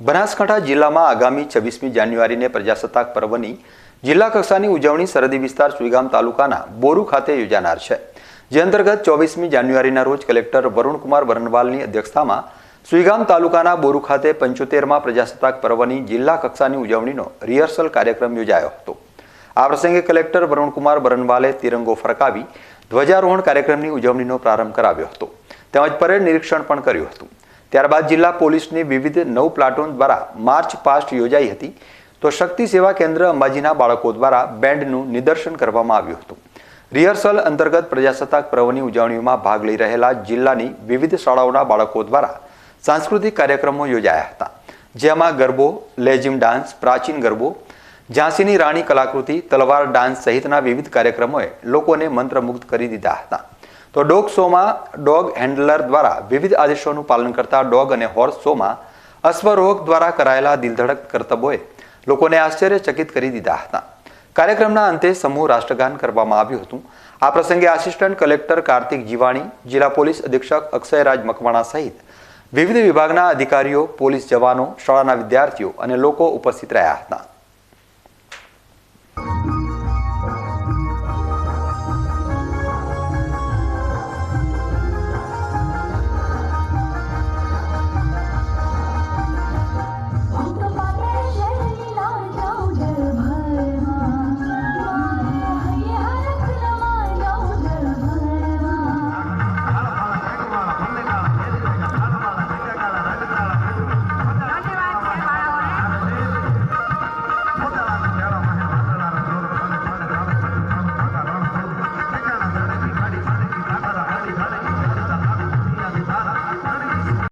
બનાસકાંઠા જિલ્લામાં આગામી છવ્વીસમી જાન્યુઆરીને પ્રજાસત્તાક પર્વની જિલ્લા કક્ષાની ઉજવણી સરહદી વિસ્તાર સુઈગામ તાલુકાના બોરુ ખાતે યોજાનાર છે. જે અંતર્ગત ચોવીસમી જાન્યુઆરીના રોજ કલેક્ટર વરુણકુમાર બરનવાલની અધ્યક્ષતામાં સુઈગામ તાલુકાના બોરુ ખાતે પંચોતેરમાં પ્રજાસત્તાક પર્વની જિલ્લા કક્ષાની ઉજવણીનો રિહર્સલ કાર્યક્રમ યોજાયો હતો. આ પ્રસંગે કલેક્ટર વરુણકુમાર બરનવાલે તિરંગો ફરકાવી ધ્વજારોહણ કાર્યક્રમની ઉજવણીનો પ્રારંભ કરાવ્યો હતો. તેમજ પરેડ નિરીક્ષણ પણ કર્યું હતું. ત્યારબાદ જિલ્લા પોલીસની વિવિધ નવ પ્લાટૂન દ્વારા માર્ચ પાસ્ટ યોજાઈ હતી. તો શક્તિ સેવા કેન્દ્ર અંબાજીના બાળકો દ્વારા બેન્ડનું નિદર્શન કરવામાં આવ્યું હતું. રિહર્સલ અંતર્ગત પ્રજાસત્તાક પર્વની ઉજવણીમાં ભાગ લઈ રહેલા જિલ્લાની વિવિધ શાળાઓના બાળકો દ્વારા સાંસ્કૃતિક કાર્યક્રમો યોજાયા હતા. જેમાં ગરબો, લેજિમ ડાન્સ, પ્રાચીન ગરબો, ઝાંસીની રાણી કલાકૃતિ, તલવાર ડાન્સ સહિતના વિવિધ કાર્યક્રમોએ લોકોને મંત્રમુગ્ધ કરી દીધા હતા. તો ડોગ શોમાં ડોગ હેન્ડલર દ્વારા વિવિધ આદેશોનું પાલન કરતા ડોગ અને હોર્સ શોમાં અશ્વરોગ દ્વારા કરાયેલા દિલધડક કરતબોએ લોકોને આશ્ચર્યચકિત કરી દીધા હતા. કાર્યક્રમના અંતે સમૂહ રાષ્ટ્રગાન કરવામાં આવ્યું હતું. આ પ્રસંગે આસિસ્ટન્ટ કલેક્ટર કાર્તિક જીવાણી, જિલ્લા પોલીસ અધિક્ષક અક્ષયરાજ મકવાણા સહિત વિવિધ વિભાગના અધિકારીઓ, પોલીસ જવાનો, શાળાના વિદ્યાર્થીઓ અને લોકો ઉપસ્થિત રહ્યા હતા.